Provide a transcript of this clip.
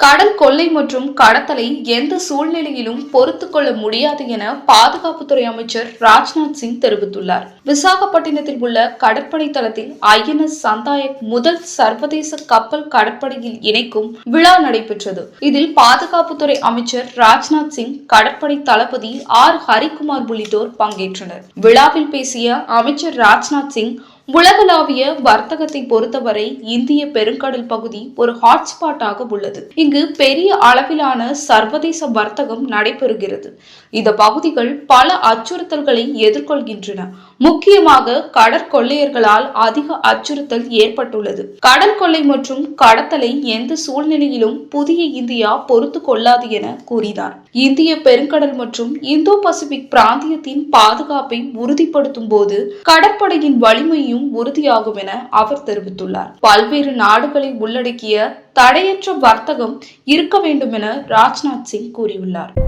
கடல் கொள்ளை மற்றும் கடத்தலை எந்த சூழ்நிலையிலும் பொறுத்து கொள்ள முடியாது என பாதுகாப்புத்துறை அமைச்சர் ராஜ்நாத் சிங் தெரிவித்துள்ளார். விசாகப்பட்டினத்தில் உள்ள கடற்படை தளத்தில் ஐஎன்எஸ் சந்தாயக் முதல் சர்வதேச கப்பல் கடற்படையில் இணைக்கும் விழா நடைபெற்றது. இதில் பாதுகாப்புத்துறை அமைச்சர் ராஜ்நாத் சிங் கடற்படை தளபதி ஆர். ஹரிகுமார் உள்ளிட்டோர் பங்கேற்றனர். விழாவில் பேசிய அமைச்சர் ராஜ்நாத் சிங் உலகளாவிய வர்த்தகத்தை பொறுத்தவரை இந்திய பெருங்கடல் பகுதி ஒரு ஹாட்ஸ்பாட்டாக உள்ளது. இங்கு பெரிய அளவிலான சர்வதேச வர்த்தகம் நடைபெறுகிறது. இந்த பகுதிகள் பல அச்சுறுத்தல்களை எதிர்கொள்கின்றன. முக்கியமாக கடற்கொள்ளையர்களால் அதிக அச்சுறுத்தல் ஏற்பட்டுள்ளது. கடல் கொள்ளை மற்றும் கடத்தலை எந்த சூழ்நிலையிலும் புதிய இந்தியா பொறுத்து கொள்ளாது என கூறினார். இந்திய பெருங்கடல் மற்றும் இந்தோ பசிபிக் பிராந்தியத்தின் பாதுகாப்பை உறுதிப்படுத்தும் போது கடற்படையின் வலிமையும் உறுதியாகும் என அவர் தெரிவித்துள்ளார். பல்வேறு நாடுகளை உள்ளடக்கிய தடையற்ற வர்த்தகம் இருக்க வேண்டும் என ராஜ்நாத் சிங் கூறியுள்ளார்.